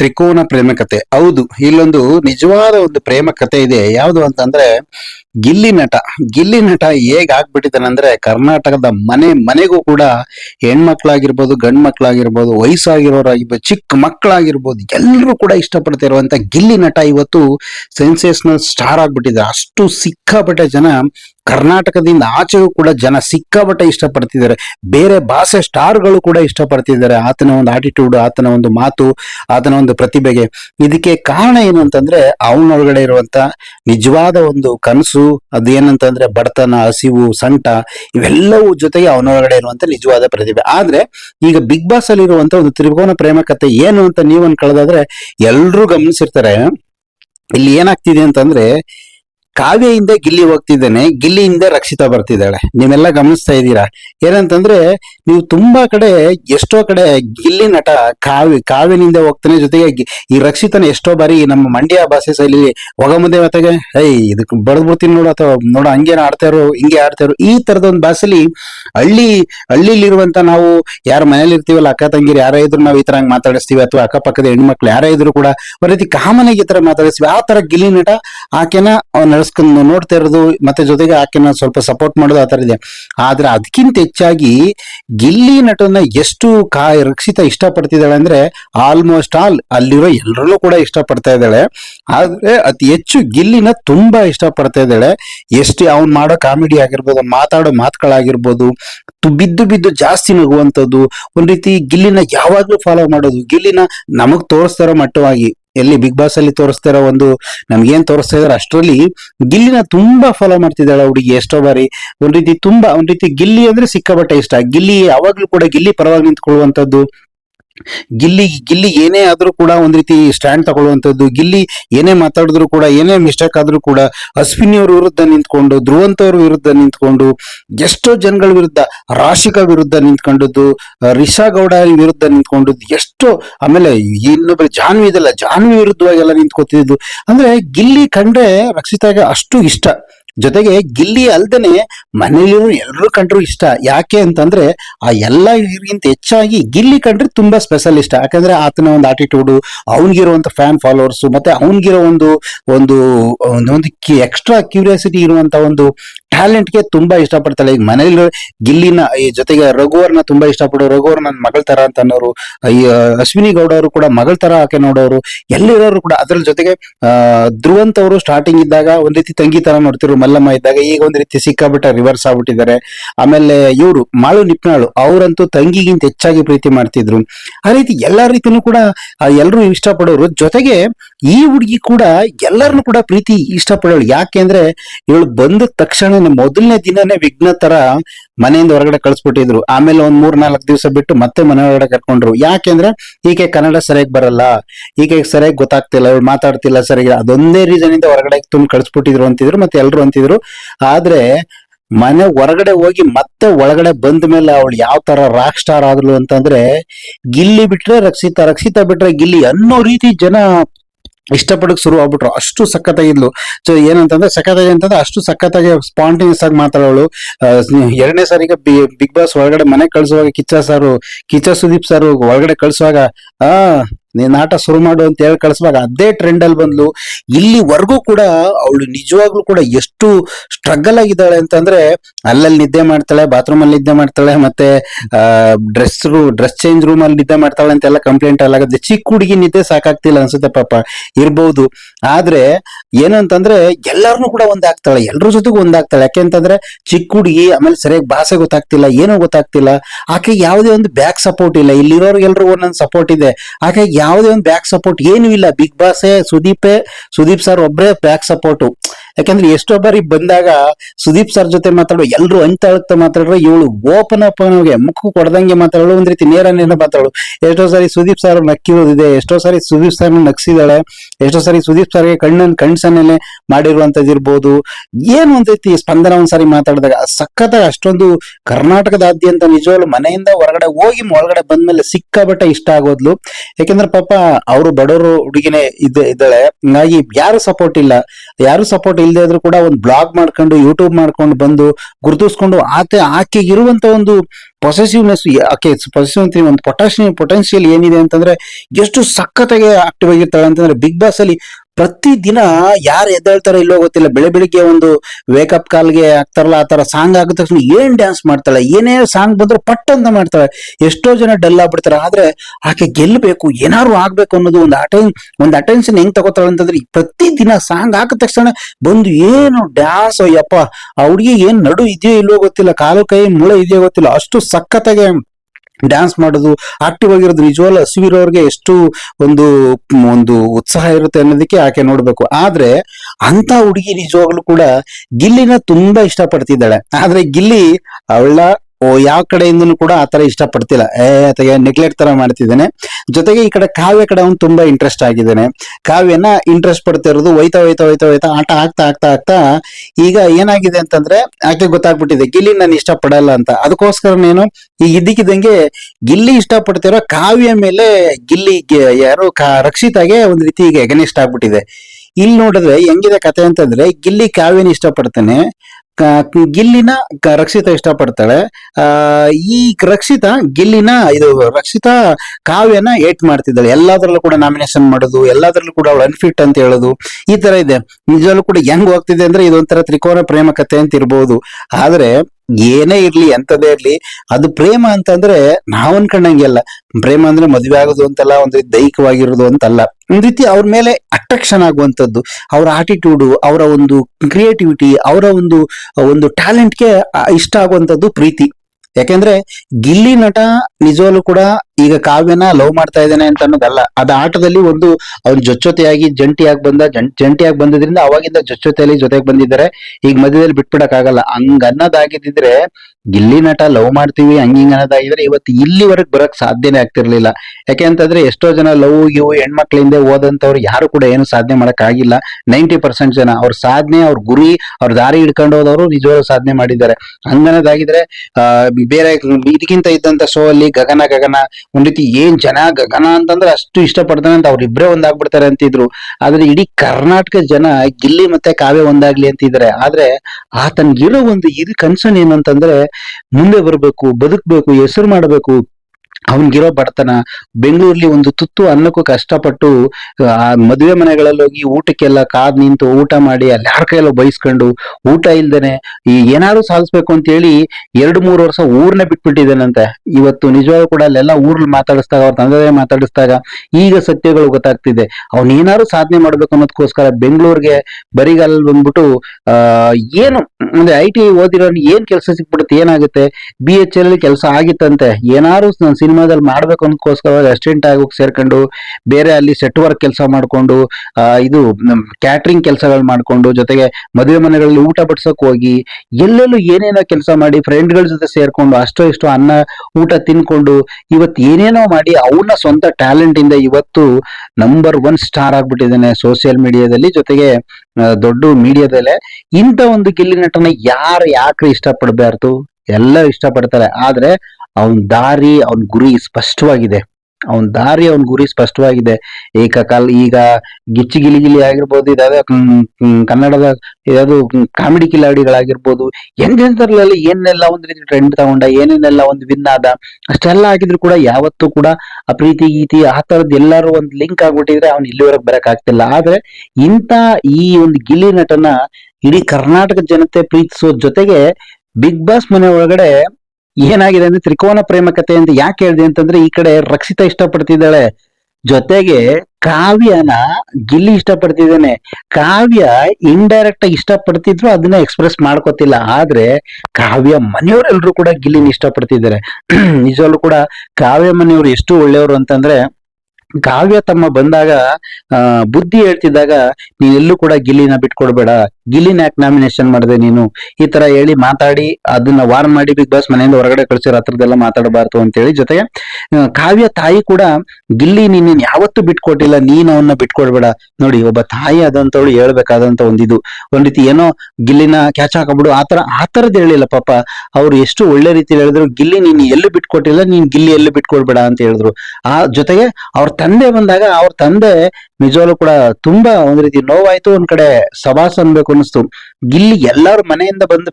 ತ್ರಿಕೋನ ಪ್ರೇಮ ಕಥೆ ಹೌದು, ಇಲ್ಲೊಂದು ನಿಜವಾದ ಒಂದು ಪ್ರೇಮ ಕಥೆ ಇದೆ. ಯಾವುದು ಅಂತಂದ್ರೆ, ಗಿಲ್ಲಿ ನಟ. ಗಿಲ್ಲಿ ನಟ ಹೇಗ್ ಆಗ್ಬಿಟ್ಟಿದ್ದಾನಂದ್ರೆ, ಕರ್ನಾಟಕದ ಮನೆ, ಮನೆಗೂ ಕೂಡ ಹೆಣ್ಮಕ್ಳಾಗಿರ್ಬೋದು ಗಂಡ್ ಮಕ್ಳಾಗಿರ್ಬೋದು ವಯಸ್ಸಾಗಿರೋರಾಗಿರ್ಬೋದು, ಚಿಕ್ಕ ಮಕ್ಕಳಾಗಿರ್ಬೋದು ಎಲ್ಲರೂ ಕೂಡ ಇಷ್ಟಪಡ್ತಿರುವಂತ ಗಿಲ್ಲಿ ನಟ ಇವತ್ತು ಸೆನ್ಸೇಷನಲ್ ಸ್ಟಾರ್ ಆಗ್ಬಿಟ್ಟಿದೆ. ಅಷ್ಟು ಸಿಕ್ಕಾಪಟ್ಟೆ ಜನ ಕರ್ನಾಟಕದಿಂದ ಆಚೆಗೂ ಕೂಡ ಜನ ಸಿಕ್ಕಾಪಟ್ಟೆ ಇಷ್ಟಪಡ್ತಿದ್ದಾರೆ. ಬೇರೆ ಭಾಷೆ ಸ್ಟಾರ್ಗಳು ಕೂಡ ಇಷ್ಟಪಡ್ತಿದ್ದಾರೆ. ಆತನ ಒಂದು ಆಟಿಟ್ಯೂಡ್ ಆತನ ಒಂದು ಮಾತು, ಆತನ ಒಂದು ಪ್ರತಿಭೆಗೆ. ಇದಕ್ಕೆ ಕಾರಣ ಏನು ಅಂತಂದ್ರೆ ಅವನೊಳಗಡೆ ಇರುವಂತ ನಿಜವಾದ ಒಂದು ಕನಸು ಅದೇನಂತಂದ್ರೆ ಬಡತನ, ಹಸಿವು, ಸಂಟ, ಇವೆಲ್ಲವೂ ಜೊತೆಗೆ ಅವನೊಳಗಡೆ ಇರುವಂತ ನಿಜವಾದ ಪ್ರತಿಭೆ. ಆದ್ರೆ ಈಗ ಬಿಗ್ ಬಾಸ್ ಅಲ್ಲಿ ಇರುವಂತ ಒಂದು ತ್ರಿಭುವನ ಪ್ರೇಮ ಕಥೆ ಏನು ಅಂತ ನೀವು ಅನ್ಕೊಳ್ಳೋದಾದ್ರೆ ಎಲ್ರು ಗಮನಿಸಿರ್ತಾರೆ. ಇಲ್ಲಿ ಏನಾಗ್ತಿದೆ ಅಂತಂದ್ರೆ ಕಾವ್ಯ ಹಿಂದೆ ಗಿಲ್ಲಿ ಹೋಗ್ತಿದ್ದಾನೆ, ಗಿಲ್ಲಿಯಿಂದ ರಕ್ಷಿತ ಬರ್ತಿದ್ದಾಳೆ. ನೀವೆಲ್ಲ ಗಮನಿಸ್ತಾ ಇದ್ದೀರಾ? ಏನಂತಂದ್ರೆ, ನೀವು ತುಂಬಾ ಕಡೆ, ಎಷ್ಟೋ ಕಡೆ ಗಿಲ್ಲಿ ನಟ ಕಾವ್ಯ, ಕಾವ್ಯನಿಂದ ಹೋಗ್ತಾನೆ, ಜೊತೆಗೆ ಈ ರಕ್ಷಿತನ ಎಷ್ಟೋ ಬಾರಿ ನಮ್ಮ ಮಂಡ್ಯ ಭಾಷೆ ಶೈಲಿ ಹೊಗ ಮುಂದೆ ಮತ್ತೆಗೆ ಐ ಇದಕ್ಕೆ ಬಡದ್ಬಿಡ್ತೀನಿ ನೋಡು ಅಥವಾ ನೋಡು, ಹಂಗೇನ ಆಡ್ತಾರೋ, ಹಿಂಗೆ ಆಡ್ತಾರೋ, ಈ ತರದ ಒಂದು ಭಾಷೆಲಿ ಹಳ್ಳಿ, ಹಳ್ಳಿಲಿರುವಂತ ನಾವು ಯಾರ ಮನೇಲಿ ಇರ್ತೀವಲ್ಲ ಅಕ್ಕ ತಂಗಿರು ಯಾರೇ ಇದ್ರು ನಾವು ಈ ತರ ಹಂಗ್ ಮಾತಾಡಿಸ್ತೀವಿ, ಅಥವಾ ಅಕ್ಕಪಕ್ಕದ ಹೆಣ್ಮಕ್ಳು ಯಾರೇ ಇದ್ರು ಕೂಡ, ಒಂದ್ ರೀತಿ ಕಾಮನ್ ಆಗಿ ಈ ತರ ಮಾತಾಡಿಸ್ತೀವಿ. ಆ ತರ ಗಿಲ್ಲಿ ನಟ, ಆಕೆನ ನಡ್ಸ್ಕೊಂಡು ನೋಡ್ತಾ ಇರೋದು, ಮತ್ತೆ ಜೊತೆಗೆ ಆಕೆನ ಸ್ವಲ್ಪ ಸಪೋರ್ಟ್ ಮಾಡೋದು ಆ ತರ ಇದೆ. ಆದ್ರೆ ಅದಕ್ಕಿಂತ ಹೆಚ್ಚಾಗಿ ಗಿಲ್ಲಿ ನಟನ ಎಷ್ಟು ಕಾ ರಕ್ಷಿತ ಇಷ್ಟಪಡ್ತಿದ್ದಾಳೆ ಅಂದ್ರೆ ಆಲ್ಮೋಸ್ಟ್ ಆಲ್ ಅಲ್ಲಿರೋ ಎಲ್ಲರಲ್ಲೂ ಕೂಡ ಇಷ್ಟಪಡ್ತಾ ಇದ್ದಾಳೆ. ಆದ್ರೆ ಅತಿ ಹೆಚ್ಚು ಗಿಲ್ಲಿನ ತುಂಬಾ ಇಷ್ಟಪಡ್ತಾ ಇದ್ದಾಳೆ. ಎಷ್ಟು ಅವ್ನು ಮಾಡೋ ಕಾಮಿಡಿ ಆಗಿರ್ಬೋದು, ಮಾತಾಡೋ ಮಾತುಗಳಾಗಿರ್ಬೋದು ಬಿದ್ದು ಬಿದ್ದು ಜಾಸ್ತಿ ನಗುವಂಥದ್ದು, ಒಂದ್ ರೀತಿ ಗಿಲ್ಲಿನ ಯಾವಾಗ್ಲೂ ಫಾಲೋ ಮಾಡೋದು, ಗಿಲ್ಲಿನ ನಮಗ್ ತೋರಿಸ್ತಾರೋ ಮಟ್ಟವಾಗಿ ಎಲ್ಲಿ ಬಿಗ್ ಬಾಸ್ ಅಲ್ಲಿ ತೋರಿಸ್ತಾರೋ ಒಂದು ನಮ್ಗೇನ್ ತೋರಿಸ್ತಾ ಇದಾರೆ ಅಷ್ಟರಲ್ಲಿ ಗಿಲ್ಲಿನ ತುಂಬಾ ಫಾಲೋ ಮಾಡ್ತಿದ್ದಾಳೆ ಹುಡುಗಿ ಎಷ್ಟೋ ಬಾರಿ. ಒಂದ್ ರೀತಿ ತುಂಬಾ, ಒಂದ್ ರೀತಿ ಗಿಲ್ಲಿ ಅಂದ್ರೆ ಸಿಕ್ಕಾಪಟ್ಟೆ ಇಷ್ಟ. ಗಿಲ್ಲಿ ಯಾವಾಗ್ಲೂ ಕೂಡ ಗಿಲ್ಲಿ ಪರವಾಗಿ ನಿಂತ್ಕೊಳ್ಳುವಂತದ್ದು. ಗಿಲ್ಲಿ ಗಿಲ್ಲಿ ಏನೇ ಆದ್ರೂ ಕೂಡ ಒಂದ್ ರೀತಿ ಸ್ಟ್ಯಾಂಡ್ ತಗೊಳ್ಳುವಂಥದ್ದು. ಗಿಲ್ಲಿ ಏನೇ ಮಾತಾಡಿದ್ರು ಕೂಡ, ಏನೇ ಮಿಸ್ಟೇಕ್ ಆದ್ರೂ ಕೂಡ ಅಶ್ವಿನಿ ಅವ್ರ ವಿರುದ್ಧ ನಿಂತ್ಕೊಂಡು ಧ್ರುವಂತವ್ರ ವಿರುದ್ಧ ನಿಂತ್ಕೊಂಡು, ಎಷ್ಟೋ ಜನಗಳ ವಿರುದ್ಧ, ರಾಶಿಕಾ ವಿರುದ್ಧ ನಿಂತ್ಕೊಂಡದ್ದು ರಿಷಾ ಗೌಡ ವಿರುದ್ಧ ನಿಂತ್ಕೊಂಡದ್ದು, ಎಷ್ಟೋ, ಆಮೇಲೆ ಇನ್ನೊಬ್ಬರು ಜಾನ್ವಿ ಇದೆಲ್ಲ, ಜಾನ್ವಿ ವಿರುದ್ಧವಾಗಿ ಎಲ್ಲ ನಿಂತ್ಕೊತಿದ್ದು. ಅಂದ್ರೆ ಗಿಲ್ಲಿ ಕಂಡ್ರೆ ರಕ್ಷಿತಾಗೆ ಅಷ್ಟು ಇಷ್ಟ. ಜೊತೆಗೆ ಗಿಲ್ಲಿ ಅಲ್ದೇನೆ ಮನೇಲಿ ಎಲ್ಲರೂ ಕಂಡ್ರು ಇಷ್ಟ. ಯಾಕೆ ಅಂತಂದ್ರೆ ಆ ಎಲ್ಲ ಇವ್ರಿಗಿಂತ ಹೆಚ್ಚಾಗಿ ಗಿಲ್ಲಿ ಕಂಡ್ರೆ ತುಂಬಾ ಸ್ಪೆಷಲ್ ಇಷ್ಟ. ಯಾಕಂದ್ರೆ ಆತನ ಒಂದು ಆಟಿಟ್ಯೂಡು ಅವನಿಗಿರುವಂತ ಫ್ಯಾನ್ ಫಾಲೋವರ್ಸ್ ಮತ್ತೆ ಅವನಿಗಿರೋ ಒಂದು, ಒಂದು- ಒಂದು ಎಕ್ಸ್ಟ್ರಾ ಕ್ಯೂರಿಯಾಸಿಟಿ ಇರುವಂತ ಒಂದು ಟ್ಯಾಲೆಂಟ್ಗೆ ತುಂಬಾ ಇಷ್ಟಪಡ್ತಾಳೆ. ಈಗ ಮನೇಲಿ ಗಿಲ್ಲಿನ, ಈ ಜೊತೆಗೆ ರಘುವರ್ನ ತುಂಬಾ ಇಷ್ಟಪಡೋ ರಘುವರ್ ನನ್ನ ಮಗಳ ತರ ಅಂತ ಅನ್ನೋರು, ಈ ಅಶ್ವಿನಿ ಗೌಡ ಅವರು ಕೂಡ ಮಗಳ ತರ ಆಕೆ ನೋಡೋರು, ಎಲ್ಲಿರೋರು ಕೂಡ ಅದ್ರ ಜೊತೆಗೆ ಧ್ರುವಂತ್ ಅವರು ಸ್ಟಾರ್ಟಿಂಗ್ ಇದ್ದಾಗ ಒಂದ್ ರೀತಿ ತಂಗಿ ತರ ನೋಡ್ತಿರು ಮಲ್ಲಮ್ಮ ಇದ್ದಾಗ ಈಗ ಒಂದ್ ರೀತಿ ಸಿಕ್ಕಾಬಿಟ್ಟ ರಿವರ್ಸ್ ಆಗ್ಬಿಟ್ಟಿದ್ದಾರೆ. ಆಮೇಲೆ ಇವರು ಮಾಳು ನಿಪ್ನಾಳು, ಅವರಂತೂ ತಂಗಿಗಿಂತ ಹೆಚ್ಚಾಗಿ ಪ್ರೀತಿ ಮಾಡ್ತಿದ್ರು. ಆ ರೀತಿ ಎಲ್ಲಾ ರೀತಿನೂ ಕೂಡ ಎಲ್ಲರೂ ಇಷ್ಟಪಡೋರು. ಜೊತೆಗೆ ಈ ಹುಡುಗಿ ಕೂಡ ಎಲ್ಲರನ್ನು ಕೂಡ ಪ್ರೀತಿ ಇಷ್ಟಪಡೋಳು. ಯಾಕೆಂದ್ರೆ ಇವಳು ಬಂದ ತಕ್ಷಣ ಮೊದಲನೇ ದಿನನೇ ವಿಘ್ನ ತರ ಮನೆಯಿಂದ ಹೊರಗಡೆ ಕಳ್ಸ್ಬಿಟ್ಟಿದ್ರು. ಆಮೇಲೆ ಒಂದ್ ಮೂರ್ ನಾಲ್ಕು ದಿವಸ ಬಿಟ್ಟು ಮತ್ತೆ ಮನೆ ಹೊರಗಡೆ ಕರ್ಕೊಂಡ್ರು. ಯಾಕೆಂದ್ರೆ ಈಕೆ ಕನ್ನಡ ಸರಿಯಾಗಿ ಬರಲ್ಲ. ಈಕೆ ಸರಿಯಾಗಿ ಗೊತ್ತಾಗ್ತಿಲ್ಲ ಅವ್ಳು ಮಾತಾಡ್ತಿಲ್ಲ ಸರಿಯಾಗಿ. ಅದೊಂದೇ ರೀಸನ್ ಇಂದ ಹೊರಗಡೆ ತುಂಬ ಕಳ್ಸ್ಬಿಟ್ಟಿದ್ರು ಅಂತಿದ್ರು, ಮತ್ತೆ ಎಲ್ರು ಅಂತಿದ್ರು. ಆದ್ರೆ ಮನೆ ಹೊರಗಡೆ ಹೋಗಿ ಮತ್ತೆ ಒಳಗಡೆ ಬಂದ ಮೇಲೆ ಅವಳು ಯಾವ ತರ ರಾಕ್ ಸ್ಟಾರ್ ಆದ್ಲು ಅಂತಂದ್ರೆ ಗಿಲ್ಲಿ ಬಿಟ್ರೆ ರಕ್ಷಿತಾ. ರಕ್ಷಿತಾ ಬಿಟ್ರೆ ಗಿಲ್ಲಿ ಅನ್ನೋ ರೀತಿ ಜನ ಇಷ್ಟಪಡಕ್ ಶುರು ಆಗ್ಬಿಟ್ರು. ಅಷ್ಟು ಸಖತ್ತಾಗಿದ್ಲು. ಸೊ ಏನಂತಂದ್ರೆ, ಸಖತ್ತಾಗಿ ಅಂತಂದ್ರೆ, ಅಷ್ಟು ಸಖತ್ತಾಗಿ ಸ್ಪಾಂಟೇನಿಯಸ್ ಆಗಿ ಮಾತಾಡೋಳು. ಎರಡನೇ ಸಾರಿಗೆ ಬಿಗ್ ಬಾಸ್ ಒಳಗಡೆ ಮನೆ ಕಳ್ಸುವಾಗ ಕಿಚ್ಚ ಸಾರು, ಕಿಚ್ಚ ಸುದೀಪ್ ಸಾರು ಒಳಗಡೆ ಕಳ್ಸುವಾಗ, ಆ ನೀನ್ ಆಟ ಶುರು ಮಾಡು ಅಂತ ಹೇಳಿ ಕಳಿಸುವಾಗ ಅದೇ ಟ್ರೆಂಡ್ ಅಲ್ಲಿ ಬಂದ್ಲು. ಇಲ್ಲಿವರೆಗೂ ಕೂಡ ಅವಳು ನಿಜವಾಗ್ಲೂ ಕೂಡ ಎಷ್ಟು ಸ್ಟ್ರಗಲ್ ಆಗಿದ್ದಾಳೆ ಅಂತಂದ್ರೆ ಅಲ್ಲಲ್ಲಿ ನಿದ್ದೆ ಮಾಡ್ತಾಳೆ ಬಾತ್ರೂಮ್ ಅಲ್ಲಿ ನಿದ್ದೆ ಮಾಡ್ತಾಳೆ, ಮತ್ತೆ ಡ್ರೆಸ್ ಡ್ರೆಸ್ ಚೇಂಜ್ ರೂಮ್ ಅಲ್ಲಿ ನಿದ್ದೆ ಮಾಡ್ತಾಳೆ ಅಂತೆಲ್ಲ ಕಂಪ್ಲೇಂಟ್ ಅಲ್ಲಾಗುತ್ತೆ ಚಿಕ್ಕ ಹುಡುಗಿ ನಿದ್ದೆ ಸಾಕಾಗ್ತಿಲ್ಲ ಅನ್ಸುತ್ತೆ ಪಾಪ ಇರ್ಬಹುದು ಆದ್ರೆ ಅಂತಂದ್ರೆ ಎಲ್ಲಾರನು ಕೂಡ ಒಂದಾಗ್ತಾಳೆ ಎಲ್ಲರ ಜೊತೆಗೂ ಒಂದಾಗ್ತಾಳೆ ಯಾಕೆಂತಂದ್ರೆ ಚಿಕ್ಕ ಹುಡುಗಿ ಆಮೇಲೆ ಸರಿಯಾಗಿ ಭಾಷೆ ಗೊತ್ತಾಗ್ತಿಲ್ಲ, ಏನೂ ಗೊತ್ತಾಗ್ತಿಲ್ಲ. ಆಕೆ ಯಾವುದೇ ಒಂದು ಬ್ಯಾಕ್ ಸಪೋರ್ಟ್ ಇಲ್ಲ. ಇಲ್ಲಿರೋರ್ಗೆಲ್ರು ಒಂದೊಂದು ಸಪೋರ್ಟ್ ಇದೆ. ಆಕೆ ಯಾವುದೇ ಒಂದು ಬ್ಯಾಕ್ ಸಪೋರ್ಟ್ ಏನು ಇಲ್ಲ. Bigg Boss Sudeep Sudeep sir ಒಬ್ಬರೇ ಬ್ಯಾಕ್ ಸಪೋರ್ಟು ಯಾಕಂದ್ರೆ ಎಷ್ಟೋ ಬಾರಿ ಬಂದಾಗ ಸುದೀಪ್ ಸರ್ ಜೊತೆ ಮಾತಾಡೋ ಎಲ್ರು ಅಂತ ಅಳ್ತಾ ಮಾತಾಡ್ರೆ ಇವಳು ಓಪನ್ ಅಪ್ ಅವನಿಗೆ ಮುಖ ಕೊಡದಂಗೆ ಮಾತಾಡೋಳು, ಒಂದ್ ರೀತಿ ನೇರ ನೇರ ಮಾತಾಡೋಳು. ಎಷ್ಟೋ ಸಾರಿ ಸುದೀಪ್ ಸರ್ ನಕ್ಕಿರೋದಿದೆ, ಎಷ್ಟೋ ಸಾರಿ ಸುದೀಪ್ ಸರ್ ನಕ್ಸಿದಾಳೆ ಎಷ್ಟೋ ಸಾರಿ ಸುದೀಪ್ ಸರ್ಗೆ ಕಣ್ಣನ್ ಕಣ್ಸನ್ನೆಲೆ ಮಾಡಿರುವಂತದ್ದು ಇರ್ಬೋದು. ಏನು ಒಂದ್ ರೀತಿ ಸ್ಪಂದನ ಒಂದ್ಸಾರಿ ಮಾತಾಡಿದಾಗ ಸಖತ್ತಾಗಿ ಅಷ್ಟೊಂದು ಕರ್ನಾಟಕದಾದ್ಯಂತ ನಿಜವಾಗ್ಲು ಮನೆಯಿಂದ ಹೊರಗಡೆ ಹೋಗಿ ಒಳಗಡೆ ಬಂದ್ಮೇಲೆ ಸಿಕ್ಕಾಬಟ್ಟೆ ಇಷ್ಟ ಆಗೋದ್ಲು. ಯಾಕೆಂದ್ರೆ ಪಾಪ ಅವರು ಬಡವರು ಹುಡುಗಿನೇ ಇದ್ದ ಇದ್ದಾಳೆ. ಹಂಗಾಗಿ ಯಾರು ಸಪೋರ್ಟ್ ಇಲ್ಲ. ಯಾರು ಸಪೋರ್ಟ್ ಇಲ್ಲದೆ ಇದ್ರು ಕೂಡ ಒಂದು ಬ್ಲಾಗ್ ಮಾಡ್ಕೊಂಡು ಯೂಟ್ಯೂಬ್ ಮಾಡ್ಕೊಂಡು ಬಂದು ಗುರುತಿಸ್ಕೊಂಡು ಆತ ಆಕೆಗೆ ಇರುವಂತ ಒಂದು ಪೊಸೆಸಿವ್ನೆಸ್ ಆಕೆ ಪೊಸೆಸಿವ್ ಅಂತೀನಿ ಒಂದು ಪೊಟೆನ್ಶಿಯಲ್ ಏನಿದೆ ಅಂತಂದ್ರೆ ಎಷ್ಟು ಸಖತ್ತಾಗಿ ಆಕ್ಟಿವ್ ಆಗಿರ್ತಾಳೆ ಅಂತಂದ್ರೆ ಬಿಗ್ ಬಾಸ್ ಅಲ್ಲಿ ಪ್ರತಿ ದಿನ ಯಾರು ಎದ್ದೇಳ್ತಾರೋ ಇಲ್ಲೋ ಗೊತ್ತಿಲ್ಲ. ಬೆಳೆ ಬೆಳಿಗ್ಗೆ ಒಂದು ವೇಕಪ್ ಕಾಲ್ಗೆ ಆಗ್ತಾರಲ್ಲ, ಆ ತರ ಸಾಂಗ್ ಆಗಿದ ತಕ್ಷಣ ಏನ್ ಡ್ಯಾನ್ಸ್ ಮಾಡ್ತಾಳೆ? ಏನೇ ಸಾಂಗ್ ಬಂದ್ರೆ ಪಟ್ ಅಂತ ಮಾಡ್ತಾಳೆ. ಎಷ್ಟೋ ಜನ ಡಲ್ ಆಗ್ಬಿಡ್ತಾರೆ. ಆದ್ರೆ ಆಕೆ ಗೆಲ್ಲಬೇಕು ಏನಾರು ಆಗ್ಬೇಕು ಅನ್ನೋದು ಒಂದು ಅಟೆನ್ ಒಂದು ಅಟೆನ್ಷನ್ ಹೆಂಗ್ ತಗೋತಾಳೆ ಅಂತಂದ್ರೆ ಪ್ರತಿ ದಿನ ಸಾಂಗ್ ಹಾಕಿದ ತಕ್ಷಣ ಬಂದು ಏನು ಡ್ಯಾನ್ಸ್ ಅಯ್ಯಪ್ಪ, ಆ ಹುಡುಗಿ ಏನ್ ನಡು ಇದೆಯೋ ಇಲ್ಲೋ ಗೊತ್ತಿಲ್ಲ, ಕಾಲು ಕೈ ಮುಳೆ ಇದೆಯೋ ಗೊತ್ತಿಲ್ಲ, ಅಷ್ಟು ಸಖತ್ತಾಗೆ ಡ್ಯಾನ್ಸ್ ಮಾಡೋದು ಆಕ್ಟಿವ್ ಆಗಿರೋದು ನಿಜವಲ್ಲ ಹಸಿವಿರೋರ್ಗೆ ಎಷ್ಟು ಒಂದು ಒಂದು ಉತ್ಸಾಹ ಇರುತ್ತೆ ಅನ್ನೋದಕ್ಕೆ ಆಕೆ ನೋಡ್ಬೇಕು. ಆದ್ರೆ ಅಂತ ಹುಡುಗಿ ನಿಜವಾಗ್ಲೂ ಕೂಡ ಗಿಲ್ಲಿನ ತುಂಬಾ ಇಷ್ಟಪಡ್ತಿದ್ದಾಳೆ. ಆದ್ರೆ ಗಿಲ್ಲಿ ಅವಳ ಯಾವ ಕಡೆಯಿಂದನೂ ಕೂಡ ಆ ಆತರ ಇಷ್ಟಪಡ್ತಿಲ್ಲ. ಏ ಅಥವಾ ನೆಗ್ಲೆಕ್ಟ್ ತರ ಮಾಡ್ತಿದ್ದಾನೆ. ಜೊತೆಗೆ ಈ ಕಡೆ ಕಾವ್ಯ ಕಡೆ ಅವ್ನು ತುಂಬಾ ಇಂಟ್ರೆಸ್ಟ್ ಆಗಿದ್ದೇನೆ. ಕಾವ್ಯನ ಇಂಟ್ರೆಸ್ಟ್ ಪಡ್ತಿರೋದು ಹೋಯ್ತಾ ಹೋಯ್ತಾ ಹೋಯ್ತಾ ಹೋಯ್ತಾ ಆಟ ಆಗ್ತಾ ಆಗ್ತಾ ಆಗ್ತಾ ಈಗ ಏನಾಗಿದೆ ಅಂತಂದ್ರೆ, ಆಕೆ ಗೊತ್ತಾಗ್ಬಿಟ್ಟಿದೆ, ಗಿಲ್ಲಿ ನಾನು ಇಷ್ಟಪಡಲ್ಲ ಅಂತ. ಅದಕ್ಕೋಸ್ಕರ ನೇನು ಈಗ ಇದ್ದಕ್ಕಿದ್ದಂಗೆ ಗಿಲ್ಲಿ ಇಷ್ಟಪಡ್ತಿರೋ ಕಾವ್ಯ ಮೇಲೆ ಗಿಲ್ಲಿ ಯಾರು ಕಾ, ರಕ್ಷಿತಾಗೆ ಒಂದು ರೀತಿ ಈಗ ಎಗನಿಸ್ಟ್ ಆಗ್ಬಿಟ್ಟಿದೆ. ಇಲ್ಲಿ ನೋಡಿದ್ರೆ ಹೆಂಗಿದೆ ಕತೆ ಅಂತಂದ್ರೆ, ಗಿಲ್ಲಿ ಕಾವ್ಯನ ಇಷ್ಟಪಡ್ತಾನೆ ಗಿಲ್ಲಿನ ರಕ್ಷಿತ ಇಷ್ಟಪಡ್ತಾಳೆ. ಈ ರಕ್ಷಿತ ಗಿಲ್ಲಿನ ಇದು ರಕ್ಷಿತಾ ಕಾವ್ಯನ ಏಟ್ ಮಾಡ್ತಿದ್ದಾಳೆ. ಎಲ್ಲಾದ್ರಲ್ಲೂ ಕೂಡ ನಾಮಿನೇಷನ್ ಮಾಡೋದು, ಎಲ್ಲಾದ್ರಲ್ಲೂ ಕೂಡ ಅವಳು ಅನ್ಫಿಟ್ ಅಂತ ಹೇಳೋದು, ಈ ತರ ಇದೆ. ನಿಜವಲ್ಲೂ ಕೂಡ ಹೆಂಗ್ ಹೋಗ್ತಿದೆ ಅಂದ್ರೆ ಇದೊಂಥರ ತ್ರಿಕೋನ ಪ್ರೇಮ ಕಥೆ ಅಂತ ಇರ್ಬೋದು. ಆದ್ರೆ ಏನೇ ಇರ್ಲಿ ಎಂತದೇ ಇರ್ಲಿ, ಅದು ಪ್ರೇಮ ಅಂತಂದ್ರೆ ನಾವ್ ಅನ್ಕೊಂಡಂಗೆ ಅಲ್ಲ. ಪ್ರೇಮ ಅಂದ್ರೆ ಮದುವೆ ಆಗೋದು ಅಂತಲ್ಲ, ಒಂದು ರೀತಿ ದೈಹಿಕವಾಗಿರೋದು ಅಂತಲ್ಲ. ಒಂದ್ ರೀತಿ ಅವ್ರ ಮೇಲೆ ಅಟ್ರಾಕ್ಷನ್ ಆಗುವಂತದ್ದು ಅವರ ಆಟಿಟ್ಯೂಡು ಅವರ ಒಂದು ಕ್ರಿಯೇಟಿವಿಟಿ ಅವರ ಒಂದು ಒಂದು ಟ್ಯಾಲೆಂಟ್ಗೆ ಇಷ್ಟ ಆಗುವಂತದ್ದು ಪ್ರೀತಿ. ಯಾಕೆಂದ್ರೆ ಗಿಲ್ಲಿ ನಟ ನಿಜವಾಗ್ಲೂ ಕೂಡ ಈಗ ಕಾವ್ಯನ ಲವ್ ಮಾಡ್ತಾ ಇದ್ದಾನೆ ಅಂತ ಅನ್ನೋದಲ್ಲ. ಅದ ಆಟದಲ್ಲಿ ಒಂದು ಅವ್ರು ಜೊಚ್ಚೊತೆಯಾಗಿ ಜಂಟಿಯಾಗಿ ಬಂದ ಜಂಟಿಯಾಗಿ ಬಂದಿದ್ರಿಂದ ಅವಾಗಿಂದ ಜೊಚ್ಚೊತೆಯಲ್ಲಿ ಜೊತೆಗೆ ಬಂದಿದ್ದಾರೆ. ಈಗ ಮಧ್ಯದಲ್ಲಿ ಬಿಟ್ಬಿಡಕ್ ಆಗಲ್ಲ ಹಂಗ ಅನ್ನೋದಾಗಿದ್ದಿದ್ರೆ ಗಿಲ್ಲಿ ನಟ ಲವ್ ಮಾಡ್ತೀವಿ ಹಂಗಿಂಗ್ ಹಿಂಗ ಅನ್ನೋದಾಗಿದ್ರೆ ಇವತ್ತು ಇಲ್ಲಿವರೆಗೆ ಬರಕ್ ಸಾಧ್ಯನೇ ಆಗ್ತಿರ್ಲಿಲ್ಲ. ಯಾಕೆ ಅಂತಂದ್ರೆ ಎಷ್ಟೋ ಜನ ಲವ್ ಇವು ಹೆಣ್ಮಕ್ಳಿಂದ ಓದಂತವ್ರು ಯಾರು ಕೂಡ ಏನು ಸಾಧನೆ ಮಾಡಕ್ ಆಗಿಲ್ಲ. ನೈಂಟಿ ಪರ್ಸೆಂಟ್ ಜನ ಅವ್ರ ಸಾಧನೆ, ಅವ್ರ ಗುರಿ, ಅವ್ರ ದಾರಿ ಹಿಡ್ಕೊಂಡು ಹೋದವರು ನಿಜವಾಗ್ಲೂ ಸಾಧನೆ ಮಾಡಿದ್ದಾರೆ. ಹಂಗನ್ನೋದಾಗಿದ್ರೆ ಬೇರೆ ಇದಕ್ಕಿಂತ ಇದ್ದಂತ ಶೋ ಅಲ್ಲಿ ಗಗನ ಗಗನ ಒಂದ್ ರೀತಿ ಏನ್ ಜನ ಗಗನ ಅಂತಂದ್ರೆ ಅಷ್ಟು ಇಷ್ಟಪಡ್ತಾನೆ ಅಂತ ಅವ್ರಿಬ್ರೇ ಒಂದಾಗ್ಬಿಡ್ತಾರೆ ಅಂತಿದ್ರು. ಆದ್ರೆ ಇಡೀ ಕರ್ನಾಟಕ ಜನ ಗಿಲ್ಲಿ ಮತ್ತೆ ಕಾವ್ಯ ಒಂದಾಗ್ಲಿ ಅಂತಿದ್ದಾರೆ. ಆದ್ರೆ ಆತನ್ಗಿರೋ ಒಂದು ಇದು ಕನ್ಸನ್ ಏನು ಅಂತಂದ್ರೆ ಮುಂದೆ ಬರ್ಬೇಕು ಬದುಕ್ಬೇಕು ಹೆಸರು ಮಾಡಬೇಕು ಅವನ್ಗಿರೋ ಬಡತನ. ಬೆಂಗಳೂರಲ್ಲಿ ಒಂದು ತುತ್ತು ಅನ್ನಕ್ಕೂ ಕಷ್ಟಪಟ್ಟು, ಆ, ಮದುವೆ ಮನೆಗಳಲ್ಲಿ ಹೋಗಿ ಊಟಕ್ಕೆಲ್ಲ ಕಾದ್ ನಿಂತು ಊಟ ಮಾಡಿ ಅಲ್ಲಿ ಯಾರ ಕೈಯಲ್ಲೋ ಬಯಸ್ಕೊಂಡು ಊಟ ಇಲ್ದೇನೆ ಈ ಏನಾದ್ರು ಸಾಧಿಸ್ಬೇಕು ಅಂತ ಹೇಳಿ ಎರಡು ಮೂರು ವರ್ಷ ಊರ್ನ ಬಿಟ್ಬಿಟ್ಟಿದ್ದೇನಂತೆ. ಇವತ್ತು ನಿಜವಾಗ್ಲೂ ಕೂಡ ಅಲ್ಲೆಲ್ಲ ಊರಲ್ಲಿ ಮಾತಾಡಿಸ್ದಾಗ, ಅವ್ರ ತಂದೆ ಮಾತಾಡಿಸ್ದಾಗ ಈಗ ಸತ್ಯಗಳು ಗೊತ್ತಾಗ್ತಿದೆ. ಅವ್ನ್ ಏನಾದ್ರು ಸಾಧನೆ ಮಾಡ್ಬೇಕು ಅನ್ನೋದಕ್ಕೋಸ್ಕರ ಬೆಂಗಳೂರಿಗೆ ಬರಿಗಾಲ ಬಂದ್ಬಿಟ್ಟು ಏನು, ಅಂದ್ರೆ ಐ ಟಿ ಓದಿರೋ ಏನ್ ಕೆಲಸ ಸಿಕ್ಬಿಡುತ್ತೆ, ಏನಾಗುತ್ತೆ? ಬಿ ಎಚ್ ಎಲ್ ಕೆಲಸ ಆಗಿತ್ತಂತೆ. ಏನಾದ್ರು ಸಿನಿಮಾದಲ್ಲಿ ಮಾಡ್ಬೇಕು ಅನ್ನೋಕ್ಕೋಸ್ಕರ ಅಸಿಸ್ಟೆಂಟ್ ಆಗಿ ಸೇರ್ಕೊಂಡು ಬೇರೆ ಅಲ್ಲಿ ಸೆಟ್ ವರ್ಕ್ ಕೆಲಸ ಮಾಡ್ಕೊಂಡು ಇದು ಕ್ಯಾಟ್ರಿಂಗ್ ಕೆಲಸಗಳು ಮಾಡ್ಕೊಂಡು, ಜೊತೆಗೆ ಮದುವೆ ಮನೆಗಳಲ್ಲಿ ಊಟ ಬಡ್ಸಕ್ ಹೋಗಿ, ಎಲ್ಲೆಲ್ಲೂ ಏನೇನೋ ಕೆಲಸ ಮಾಡಿ ಫ್ರೆಂಡ್ಗಳ ಜೊತೆ ಸೇರ್ಕೊಂಡು ಅಷ್ಟೋ ಇಷ್ಟೋ ಅನ್ನ, ಊಟ ತಿನ್ಕೊಂಡು ಇವತ್ತು ಏನೇನೋ ಮಾಡಿ ಅವನ ಸ್ವಂತ ಟ್ಯಾಲೆಂಟ್ ಇಂದ ಇವತ್ತು ನಂಬರ್ ಒನ್ ಸ್ಟಾರ್ ಆಗ್ಬಿಟ್ಟಿದ್ದಾನೆ ಸೋಷಿಯಲ್ ಮೀಡಿಯಾದಲ್ಲಿ ಜೊತೆಗೆ ದೊಡ್ಡ ಮೀಡಿಯಾದಲ್ಲೇ ಇಂಥ ಒಂದು ಗಿಲ್ಲಿ ನಟನ ಯಾರು ಯಾಕ್ರಿ ಇಷ್ಟಪಡಬಾರ್ದು? ಎಲ್ಲರೂ ಇಷ್ಟಪಡ್ತಾರೆ. ಆದ್ರೆ ಅವನ್ ದಾರಿ ಅವನ ಗುರಿ ಸ್ಪಷ್ಟವಾಗಿದೆ. ಅವನ ದಾರಿ ಅವನ ಗುರಿ ಸ್ಪಷ್ಟವಾಗಿದೆ. ಏಕಕಾಲ ಈಗ ಗಿಚ್ಚಿ ಗಿಲಿ ಗಿಲಿ ಆಗಿರ್ಬೋದು, ಇದಾವೆ ಕನ್ನಡದ ಯಾವುದು ಕಾಮಿಡಿ ಕಿಲಾಡಿಗಳಾಗಿರ್ಬೋದು ಎಂದೆಂದರಲ್ಲಿ ಏನೆಲ್ಲ ಒಂದು ರೀತಿ ಟ್ರೆಂಡ್ ತಗೊಂಡ, ಏನೇನೆಲ್ಲ ಒಂದು ವಿನ್ ಆದ, ಅಷ್ಟೆಲ್ಲ ಆಗಿದ್ರು ಕೂಡ ಯಾವತ್ತೂ ಕೂಡ ಆ ಪ್ರೀತಿ ಗೀತಿ ಆ ತರದ್ ಎಲ್ಲಾರು ಒಂದು ಲಿಂಕ್ ಆಗ್ಬಿಟ್ಟಿದ್ರೆ ಅವ್ನು ಇಲ್ಲಿವರೆಗೆ ಬರಕ್ ಆಗ್ತಿಲ್ಲ. ಆದ್ರೆ ಇಂತ ಈ ಒಂದು ಗಿಲಿ ನಟನ ಇಡೀ ಕರ್ನಾಟಕ ಜನತೆ ಪ್ರೀತಿಸೋ ಜೊತೆಗೆ ಬಿಗ್ ಬಾಸ್ ಮನೆ ಒಳಗಡೆ ಏನಾಗಿದೆ ಅಂದ್ರೆ ತ್ರಿಕೋನ ಪ್ರೇಮ ಕಥೆ ಅಂತ ಯಾಕೆ ಹೇಳಿದೆ ಅಂತಂದ್ರೆ ಈ ಕಡೆ ರಕ್ಷಿತ ಇಷ್ಟಪಡ್ತಿದ್ದಾಳೆ. ಜೊತೆಗೆ ಕಾವ್ಯನ ಗಿಲ್ಲಿ ಇಷ್ಟಪಡ್ತಿದ್ದಾನೆ. ಕಾವ್ಯ ಇಂಡೈರೆಕ್ಟ್ ಆಗಿ ಇಷ್ಟಪಡ್ತಿದ್ರು ಅದನ್ನ ಎಕ್ಸ್ಪ್ರೆಸ್ ಮಾಡ್ಕೋತಿಲ್ಲ. ಆದ್ರೆ ಕಾವ್ಯ ಮನೆಯವರೆಲ್ಲರೂ ಕೂಡ ಗಿಲ್ಲಿನ ಇಷ್ಟಪಡ್ತಿದ್ದಾರೆ. ನಿಜವಾಗ್ಲೂ ಕೂಡ ಕಾವ್ಯ ಮನೆಯವರು ಎಷ್ಟು ಒಳ್ಳೆಯವರು ಅಂತಂದ್ರೆ ಕಾವ್ಯ ತಮ್ಮ ಬಂದಾಗ, ಆ, ಬುದ್ಧಿ ಹೇಳ್ತಿದ್ದಾಗ ನೀನ್ ಎಲ್ಲೂ ಕೂಡ ಗಿಲ್ಲಿನ ಬಿಟ್ಕೊಡ್ಬೇಡ. ಗಿಲ್ಲಿನ ಯಾಕೆ ನಾಮಿನೇಷನ್ ಮಾಡಿದೆ ನೀನು? ಈ ತರ ಹೇಳಿ ಮಾತಾಡಿ, ಅದನ್ನ ವಾರ್ನ್ ಮಾಡಿ ಬಿಗ್ ಬಾಸ್ ಮನೆಯಿಂದ ಹೊರಗಡೆ ಕಳಿಸಿರ ಹತ್ರದೆಲ್ಲ ಮಾತಾಡಬಾರ್ದು ಅಂತ ಹೇಳಿ ಜೊತೆಗೆ ಕಾವ್ಯ ತಾಯಿ ಕೂಡ, ಗಿಲ್ಲಿ ನೀನ್ ಯಾವತ್ತೂ ಬಿಟ್ಕೊಟ್ಟಿಲ್ಲ, ನೀನ್ ಅವನ್ನ ಬಿಟ್ಕೊಡ್ಬೇಡ. ನೋಡಿ, ಒಬ್ಬ ತಾಯಿ ಆದಂತವಳು ಹೇಳ್ಬೇಕಾದಂತ ಒಂದಿದು. ಒಂದ್ ರೀತಿ ಏನೋ ಗಿಲ್ಲಿನ ಕ್ಯಾಚ್ ಹಾಕಬಿಡು ಆತರ ಆತರದ್ ಹೇಳಿಲ್ಲ ಪಾಪ. ಅವ್ರು ಎಷ್ಟು ಒಳ್ಳೆ ರೀತಿ ಹೇಳಿದ್ರು, ಗಿಲ್ಲಿ ನೀನ್ ಎಲ್ಲೂ ಬಿಟ್ಕೊಟ್ಟಿಲ್ಲ, ನೀನ್ ಗಿಲ್ಲಿ ಎಲ್ಲೂ ಬಿಟ್ಕೊಡ್ಬೇಡ ಅಂತ ಹೇಳಿದ್ರು. ಆ ಜೊತೆಗೆ ಅವ್ರ ತಂದೆ ಬಂದಾಗ ಅವ್ರ ತಂದೆ ನಿಜವಾಗ್ಲೂ ಕೂಡ ತುಂಬಾ ಒಂದ್ ರೀತಿ ನೋವಾಯ್ತು, ಒಂದ್ ಕಡೆ ಸವಾಸ ಅನ್ಬೇಕು ಅನಿಸ್ತು ಗಿಲ್ಲಿ ಎಲ್ಲಾರು ಮನೆಯಿಂದ ಬಂದು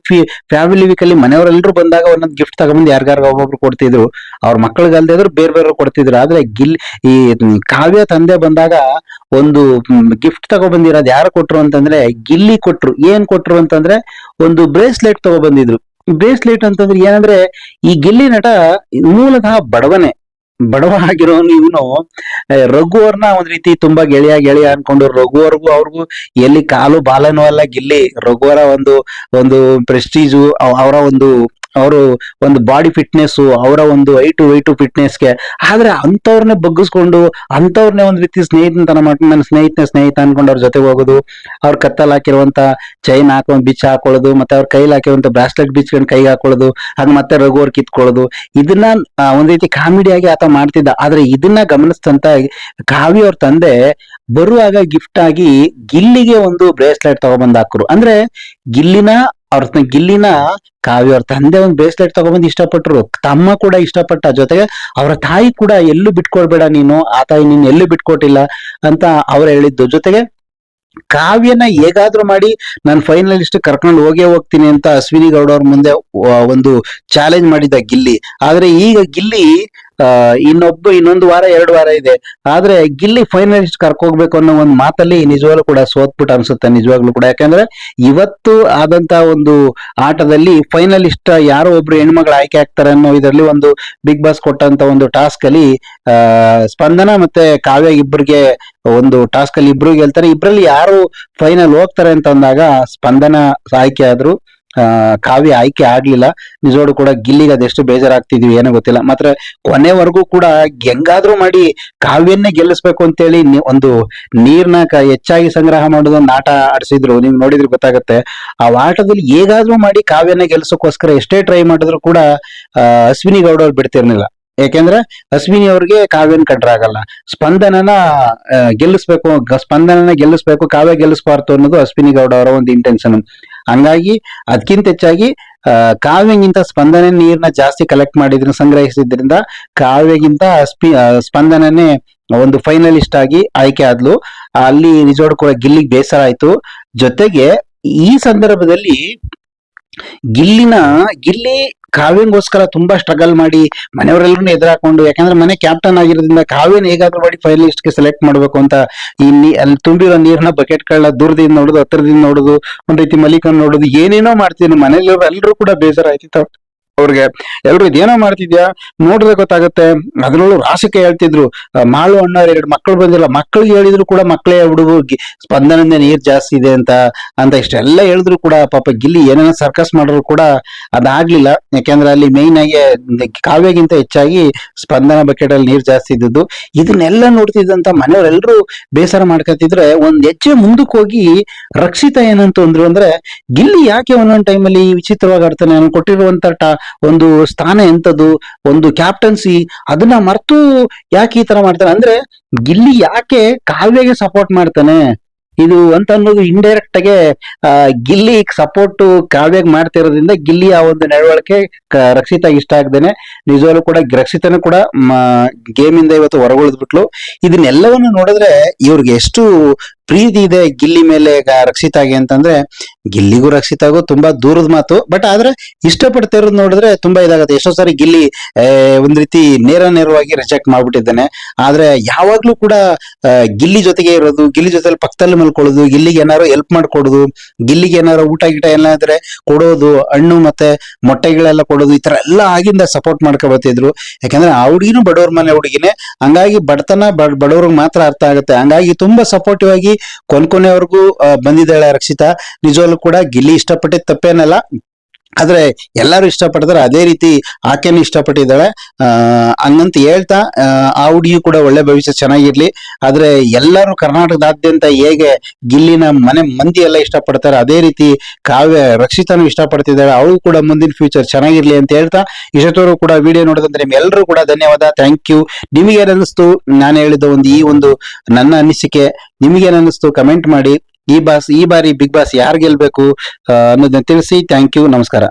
ಫ್ಯಾಮಿಲಿ ವೀಕ್ ಅಲ್ಲಿ ಮನೆಯವರೆಲ್ಲರೂ ಬಂದಾಗ ಒಂದೊಂದು ಗಿಫ್ಟ್ ತಗೊಂಡ್ ಯಾರಿಗಾರ ಒಬ್ಬೊಬ್ರು ಕೊಡ್ತಿದ್ರು. ಅವ್ರ ಮಕ್ಕಳಿಗಲ್ದೇ ಇದ್ರು ಬೇರೆ ಬೇರೆ ಕೊಡ್ತಿದ್ರು. ಆದ್ರೆ ಗಿಲ್, ಈ ಕಾವ್ಯ ತಂದೆ ಬಂದಾಗ ಒಂದು ಗಿಫ್ಟ್ ತಗೊಬಂದಿರೋದು ಯಾರು ಕೊಟ್ರು ಅಂತಂದ್ರೆ ಗಿಲ್ಲಿ ಕೊಟ್ರು. ಏನ್ ಕೊಟ್ರು ಅಂತಂದ್ರೆ ಒಂದು ಬ್ರೇಸ್ಲೆಟ್ ತಗೊಬಂದಿದ್ರು. ಬ್ರೇಸ್ಲೆಟ್ ಅಂತಂದ್ರೆ ಏನಂದ್ರೆ ಈ ಗಿಲ್ಲಿ ನಟ ಮೂಲತಃ ಬಡವನೇ. ಬಡವ ಆಗಿರೋನು ಇವನು ರಘು ಅವ್ರನ್ನ ಒಂದ್ ರೀತಿ ತುಂಬಾ ಗೆಳೆಯ ಗೆಳೆಯ ಅನ್ಕೊಂಡು ರಘು ಅವ್ರಿಗೂ ಅವ್ರಿಗೂ ಎಲ್ಲಿ ಕಾಲು ಬಾಲನೂ ಅಲ್ಲ ಗಿಲ್ಲಿ. ರಘುವರ ಒಂದು ಒಂದು ಪ್ರೆಸ್ಟೀಜು ಅವರ ಒಂದು ಅವರು ಒಂದು ಬಾಡಿ ಫಿಟ್ನೆಸ್ ಅವರ ಒಂದು ಐಟು ವೈಟು ಫಿಟ್ನೆಸ್ಗೆ ಆದ್ರೆ ಅಂತವ್ರನ್ನೇ ಬಗ್ಗಿಸ್ಕೊಂಡು ಅಂತವ್ರನ್ನೇ ಒಂದ್ ರೀತಿ ಸ್ನೇಹಿತನ ಮಾಡಿ ನನ್ನ ಸ್ನೇಹಿತನ ಸ್ನೇಹಿತ ಅನ್ಕೊಂಡು ಅವ್ರ ಜೊತೆಗೆ ಹೋಗೋದು, ಅವ್ರ ಕತ್ತಲ್ ಹಾಕಿರುವಂತ ಚೈನ್ ಹಾಕೊಂಡ್ ಬಿಚ್ಚ ಹಾಕೊಳ್ಳೋದು, ಮತ್ತೆ ಅವ್ರ ಕೈಲಿ ಹಾಕಿರುವಂತ ಬ್ರಾಸ್ಲೆಟ್ ಬಿಚ್ಕೊಂಡು ಕೈಗೆ ಹಾಕೊಳ್ಳೋದು, ಹಾಗೆ ಮತ್ತೆ ರಘು ಅವ್ರ ಕಿತ್ಕೊಳ್ಳೋದು. ಇದನ್ನ ಒಂದು ಒಂದ್ ರೀತಿ ಕಾಮಿಡಿಯಾಗಿ ಆತ ಮಾಡ್ತಿದ್ದ. ಆದ್ರೆ ಇದನ್ನ ಗಮನಿಸ್ತಂತ ಕಾವಿ ಅವ್ರ ತಂದೆ ಬರುವಾಗ ಗಿಫ್ಟ್ ಆಗಿ ಗಿಲ್ಲಿಗೆ ಒಂದು ಬ್ರೇಸ್ಲೆಟ್ ತಗೊಬಂದ್ ಹಾಕರು. ಅಂದ್ರೆ ಗಿಲ್ಲಿನ ಅವ್ರ ಗಿಲ್ಲಿನ ಕಾವ್ಯ, ಅವ್ರ ತಂದೆ ಒಂದು ಬ್ರೇಸ್ಲೆಟ್ ತಗೊಬಂದು ಇಷ್ಟಪಟ್ರು. ತಮ್ಮ ಕೂಡ ಇಷ್ಟಪಟ್ಟ. ಜೊತೆಗೆ ಅವರ ತಾಯಿ ಕೂಡ ಎಲ್ಲೂ ಬಿಟ್ಕೊಡ್ಬೇಡ ನೀನು, ಆ ತಾಯಿ ನೀನು ಎಲ್ಲೂ ಬಿಟ್ಕೊಟ್ಟಿಲ್ಲ ಅಂತ ಅವ್ರು ಹೇಳಿದ್ದು. ಜೊತೆಗೆ ಕಾವ್ಯನ ಹೇಗಾದ್ರೂ ಮಾಡಿ ನಾನು ಫೈನಲಿಸ್ಟ್ ಕರ್ಕೊಂಡು ಹೋಗೇ ಹೋಗ್ತೀನಿ ಅಂತ ಅಶ್ವಿನಿ ಗೌಡ ಅವ್ರ ಮುಂದೆ ಒಂದು ಚಾಲೆಂಜ್ ಮಾಡಿದ್ದ ಗಿಲ್ಲಿ. ಆದ್ರೆ ಈಗ ಗಿಲ್ಲಿ ಇನ್ನೊಬ್ಬ, ಇನ್ನೊಂದು ವಾರ, ಎರಡು ವಾರ ಇದೆ. ಆದ್ರೆ ಗಿಲ್ಲಿ ಫೈನಲಿಸ್ಟ್ ಕರ್ಕೋಗ್ಬೇಕು ಅನ್ನೋ ಒಂದು ಮಾತಲ್ಲಿ ನಿಜವಾಗ್ಲೂ ಕೂಡ ಸೋತ್ಬಿಟ್ಟು ಅನ್ಸುತ್ತೆ, ನಿಜವಾಗ್ಲೂ ಕೂಡ. ಯಾಕಂದ್ರೆ ಇವತ್ತು ಆದಂತ ಒಂದು ಆಟದಲ್ಲಿ ಫೈನಲಿಸ್ಟ್ ಯಾರೋ ಒಬ್ರು ಹೆಣ್ಮಗಳು ಆಯ್ಕೆ ಆಗ್ತಾರೆ ಅನ್ನೋ ಇದರಲ್ಲಿ ಒಂದು ಬಿಗ್ ಬಾಸ್ ಕೊಟ್ಟಂತ ಒಂದು ಟಾಸ್ಕ್ ಅಲ್ಲಿ ಸ್ಪಂದನ ಮತ್ತೆ ಕಾವ್ಯ ಇಬ್ಬರಿಗೆ ಒಂದು ಟಾಸ್ಕ್ ಅಲ್ಲಿ ಇಬ್ರು ಗೆಲ್ತಾರೆ. ಇಬ್ರಲ್ಲಿ ಯಾರು ಫೈನಲ್ ಹೋಗ್ತಾರೆ ಅಂತ ಅಂದಾಗ ಸ್ಪಂದನ ಆಯ್ಕೆ ಆದ್ರು. ಕಾವ್ಯ ಆಯ್ಕೆ ಆಗ್ಲಿಲ್ಲ. ನಿಜವಾಡು ಕೂಡ ಗಿಲ್ಲಿಗೆ ಅದೆಷ್ಟು ಬೇಜಾರಾಗ್ತಿದ್ವಿ ಏನೋ ಗೊತ್ತಿಲ್ಲ. ಮಾತ್ರ ಕೊನೆವರೆಗೂ ಕೂಡ ಹೆಂಗಾದ್ರೂ ಮಾಡಿ ಕಾವ್ಯನ್ನೇ ಗೆಲ್ಲಿಸ್ಬೇಕು ಅಂತೇಳಿ ಒಂದು ನೀರ್ನ ಹೆಚ್ಚಾಗಿ ಸಂಗ್ರಹ ಮಾಡೋದು ಆಟ ಆಡಿಸಿದ್ರು. ನೀವು ನೋಡಿದ್ರೆ ಗೊತ್ತಾಗುತ್ತೆ. ಆ ಆಟದಲ್ಲಿ ಹೇಗಾದ್ರೂ ಮಾಡಿ ಕಾವ್ಯನ ಗೆಲ್ಸೋಕ್ಕೋಸ್ಕರ ಎಷ್ಟೇ ಟ್ರೈ ಮಾಡಿದ್ರು ಕೂಡ ಅಶ್ವಿನಿ ಗೌಡ ಅವ್ರು ಬಿಡ್ತಿರ್ಲಿಲ್ಲ. ಯಾಕೆಂದ್ರೆ ಅಶ್ವಿನಿ ಅವ್ರಿಗೆ ಕಾವ್ಯನ್ ಕಂಡ್ರಾಗಲ್ಲ. ಸ್ಪಂದನನ ಗೆಲ್ಲಿಸ್ಬೇಕು ಸ್ಪಂದನನ ಗೆಲ್ಲಿಸ್ಬೇಕು, ಕಾವ್ಯ ಗೆಲ್ಲಿಸ್ಬಾರ್ದು ಅನ್ನೋದು ಅಶ್ವಿನಿ ಗೌಡ ಅವರ ಒಂದು ಇಂಟೆನ್ಷನ್ ಹಂಗಾಗಿ ಅದಕ್ಕಿಂತ ಹೆಚ್ಚಾಗಿ ಕಾವ್ಯಗಿಂತ ಸ್ಪಂದನೆ ನೀರನ್ನ ಜಾಸ್ತಿ ಕಲೆಕ್ಟ್ ಮಾಡಿದ್ರು ಸಂಗ್ರಹಿಸಿದ್ರಿಂದ ಕಾವ್ಯಗಿಂತ ಸ್ಪಿ ಸ್ಪಂದನನೇ ಒಂದು ಫೈನಲಿಸ್ಟ್ ಆಗಿ ಆಯ್ಕೆ ಆದ್ಲು. ಅಲ್ಲಿ ರಿಸೋರ್ಟ್ ಕೂಡ ಗಿಲ್ಲಿಗೆ ಬೇಸರ ಆಯ್ತು. ಜೊತೆಗೆ ಈ ಸಂದರ್ಭದಲ್ಲಿ ಗಿಲ್ಲಿನ, ಗಿಲ್ಲಿ ಕಾವ್ಯಂಗೋಸ್ಕರ ತುಂಬಾ ಸ್ಟ್ರಗಲ್ ಮಾಡಿ ಮನೆಯವರೆಲ್ಲರೂ ಎದುರಾಕೊಂಡು, ಯಾಕಂದ್ರೆ ಮನೆ ಕ್ಯಾಪ್ಟನ್ ಆಗಿರೋದ್ರಿಂದ ಕಾವ್ಯನ ಹೇಗಾದ್ರೂ ಮಾಡಿ ಫೈನಲಿಸ್ಟ್ಗೆ ಸೆಲೆಕ್ಟ್ ಮಾಡ್ಬೇಕು ಅಂತ ಇಲ್ಲಿ ಅಲ್ಲಿ ತುಂಬಿರೋ ನೀರ್ನ ಬಕೆಟ್ ಗಳನ್ನ ದೂರದಿಂದ ನೋಡುದು, ಹತ್ತಿರದಿಂದ ನೋಡುದು, ಒಂದ್ ರೀತಿ ಮಲಿಕನ್ ನೋಡುದು, ಏನೇನೋ ಮಾಡ್ತೀನಿ ಮನೇಲಿ ಎಲ್ಲರೂ ಕೂಡ ಬೇಜಾರ ಆಯ್ತಿತ್ತು ಅವ್ರಿಗೆ, ಎಲ್ರು ಇದೇನೋ ಮಾಡ್ತಿದ್ಯಾ? ನೋಡ್ರೆ ಗೊತ್ತಾಗುತ್ತೆ. ಅದ್ರಲ್ಲೂ ರಾಸಕ್ಕೆ ಹೇಳ್ತಿದ್ರು ಮಾಳು ಅಣ್ಣ ಎರಡು ಮಕ್ಕಳು ಬಂದಿಲ್ಲ ಮಕ್ಕಳಿಗೆ ಹೇಳಿದ್ರು ಕೂಡ ಮಕ್ಕಳೇ ಹುಡುಗ ಸ್ಪಂದನದಿಂದ ನೀರ್ ಜಾಸ್ತಿ ಇದೆ ಅಂತ ಅಂತ ಇಷ್ಟೆಲ್ಲ ಹೇಳಿದ್ರು ಕೂಡ ಪಾಪ ಗಿಲ್ಲಿ ಏನೇನೋ ಸರ್ಕಸ್ ಮಾಡಿದ್ರು ಕೂಡ ಅದಾಗ್ಲಿಲ್ಲ. ಯಾಕೆಂದ್ರೆ ಅಲ್ಲಿ ಮೇಯ್ನ್ ಆಗಿ, ಕಾವ್ಯಗಿಂತ ಹೆಚ್ಚಾಗಿ ಸ್ಪಂದನ ಬಕೆಟ್ ಅಲ್ಲಿ ನೀರ್ ಜಾಸ್ತಿ ಇದ್ದದ್ದು. ಇದನ್ನೆಲ್ಲ ನೋಡ್ತಿದ್ದಂತ ಮನೆಯವರೆಲ್ಲರೂ ಬೇಸರ ಮಾಡ್ಕೊತಿದ್ರೆ ಒಂದ್ ಹೆಜ್ಜೆ ಮುಂದಕ್ಕೆ ಹೋಗಿ ರಕ್ಷಿತ ಏನಂತ ಅಂದ್ರು ಅಂದ್ರೆ, ಗಿಲ್ಲಿ ಯಾಕೆ ಒಂದೊಂದ್ ಟೈಮಲ್ಲಿ ವಿಚಿತ್ರವಾಗಿ ಆಡ್ತಾನೆ? ಕೊಟ್ಟಿರುವಂತ ಒಂದು ಸ್ಥಾನ ಎಂಥದ್ದು ಒಂದು ಕ್ಯಾಪ್ಟನ್ಸಿ ಅದನ್ನ ಮರೆತು ಯಾಕೆ ಈ ತರ ಮಾಡ್ತಾನೆ ಅಂದ್ರೆ ಗಿಲ್ಲಿ ಯಾಕೆ ಕಾವ್ಯಗೆ ಸಪೋರ್ಟ್ ಮಾಡ್ತಾನೆ? ಇದು ಅಂತ ಅನ್ನೋದು ಇಂಡೈರೆಕ್ಟ್ ಆಗಿ ಗಿಲ್ಲಿ ಸಪೋರ್ಟ್ ಕಾವ್ಯಾಗ ಮಾಡ್ತಿರೋದ್ರಿಂದ ಗಿಲ್ಲಿ ಆ ಒಂದು ನಡವಳಿಕೆ ರಕ್ಷಿತ ಇಷ್ಟ ಆಗ್ದೇನೆ. ನಿಜವಾಗ್ಲೂ ಕೂಡ ರಕ್ಷಿತನೂ ಕೂಡ ಗೇಮ್ ಇಂದ ಇವತ್ತು ಹೊರಗುಳಿದ್ಬಿಟ್ಲು. ಇದನ್ನೆಲ್ಲವನ್ನು ನೋಡಿದ್ರೆ ಇವ್ರಿಗೆ ಎಷ್ಟು ಪ್ರೀತಿ ಇದೆ ಗಿಲ್ಲಿ ಮೇಲೆ ರಕ್ಷಿತಾಗೆ ಅಂತಂದ್ರೆ ಗಿಲ್ಲಿಗೂ ರಕ್ಷಿತಾಗೂ ತುಂಬಾ ದೂರದ ಮಾತು. ಬಟ್ ಆದ್ರೆ ಇಷ್ಟಪಡ್ತಿರೋದು ನೋಡಿದ್ರೆ ತುಂಬಾ ಇದಾಗುತ್ತೆ. ಎಷ್ಟೋ ಸಾರಿ ಗಿಲ್ಲಿ ಒಂದ್ ರೀತಿ ನೇರ ನೇರವಾಗಿ ರಿಜೆಕ್ಟ್ ಮಾಡ್ಬಿಟ್ಟಿದ್ದಾನೆ. ಆದ್ರೆ ಯಾವಾಗ್ಲೂ ಕೂಡ ಗಿಲ್ಲಿ ಜೊತೆಗೆ ಇರೋದು, ಗಿಲ್ಲಿ ಜೊತೆಲಿ ಪಕ್ಕದಲ್ಲಿ ಮಲ್ಕೊಳ್ಳೋದು, ಗಿಲ್ಲಿಗೆ ಏನಾರು ಹೆಲ್ಪ್ ಮಾಡ್ಕೊಡೋದು, ಗಿಲ್ಲಿಗೆ ಏನಾರು ಊಟ ಗೀಟ ಎಲ್ಲ ಇದ್ರೆ ಕೊಡೋದು, ಹಣ್ಣು ಮತ್ತೆ ಮೊಟ್ಟೆಗಳೆಲ್ಲ ಕೊಡೋದು, ಈ ತರ ಎಲ್ಲ ಆಗಿಂದ ಸಪೋರ್ಟ್ ಬರ್ತಿದ್ರು. ಯಾಕಂದ್ರೆ ಆ ಹುಡುಗಿನೂ ಬಡವ್ರ ಮನೆ ಹುಡುಗಿನೇ. ಹಂಗಾಗಿ ಬಡತನ ಬಡ- ಬಡವ್ರಿಗೆ ಮಾತ್ರ ಅರ್ಥ ಆಗುತ್ತೆ. ಹಂಗಾಗಿ ತುಂಬಾ ಸಪೋರ್ಟಿವ್ ಆಗಿ ಕೊನ್ ಕೊನೆವರೆಗೂ ಆ, ಬಂದಿದ್ದಾಳೆ ರಕ್ಷಿತಾ. ನಿಜವಾಗ್ಲೂ ಕೂಡ ಗಿಲ್ಲಿ ಇಷ್ಟಪಟ್ಟಿದ್ದು ತಪ್ಪೇನಲ್ಲ. ಆದ್ರೆ ಎಲ್ಲರೂ ಇಷ್ಟಪಡ್ತಾರೆ ಅದೇ ರೀತಿ ಆಕೆನೂ ಇಷ್ಟಪಟ್ಟಿದ್ದಾಳೆ. ಹಂಗಂತ ಹೇಳ್ತಾ ಆ, ಹುಡುಗಿ ಕೂಡ ಒಳ್ಳೆ ಭವಿಷ್ಯ ಚೆನ್ನಾಗಿರ್ಲಿ. ಆದರೆ ಎಲ್ಲರೂ ಕರ್ನಾಟಕದಾದ್ಯಂತ ಹೇಗೆ ಗಿಲ್ಲಿನ ಮನೆ ಮಂದಿ ಎಲ್ಲ ಇಷ್ಟಪಡ್ತಾರೆ ಅದೇ ರೀತಿ ಕಾವ್ಯ ರಕ್ಷಿತಾನು ಇಷ್ಟಪಡ್ತಿದ್ದಾಳೆ. ಅವಳು ಕೂಡ ಮುಂದಿನ ಫ್ಯೂಚರ್ ಚೆನ್ನಾಗಿರ್ಲಿ ಅಂತ ಹೇಳ್ತಾ ಇಷ್ಟೋರು ಕೂಡ ವಿಡಿಯೋ ನೋಡೋದಂದ್ರೆ ನಿಮ್ಮೆಲ್ಲರೂ ಕೂಡ ಧನ್ಯವಾದ. ಥ್ಯಾಂಕ್ ಯು ನಿಮಗೆ ಏನಿಸ್ತು ನಾನು ಹೇಳಿದ ಒಂದು ಈ ಒಂದು ನನ್ನ ಅನಿಸಿಕೆ ನಿಮಗೇನಿಸ್ತು ಕಮೆಂಟ್ ಮಾಡಿ. ಈ ಬಾಸ್ ಈ ಬಾರಿ ಬಿಗ್ ಬಾಸ್ ಯಾರು ಗೆಲ್ಬೇಕು ಅನ್ನೋದನ್ನ ತಿಳಿಸಿ. ಥ್ಯಾಂಕ್ ಯು ನಮಸ್ಕಾರ.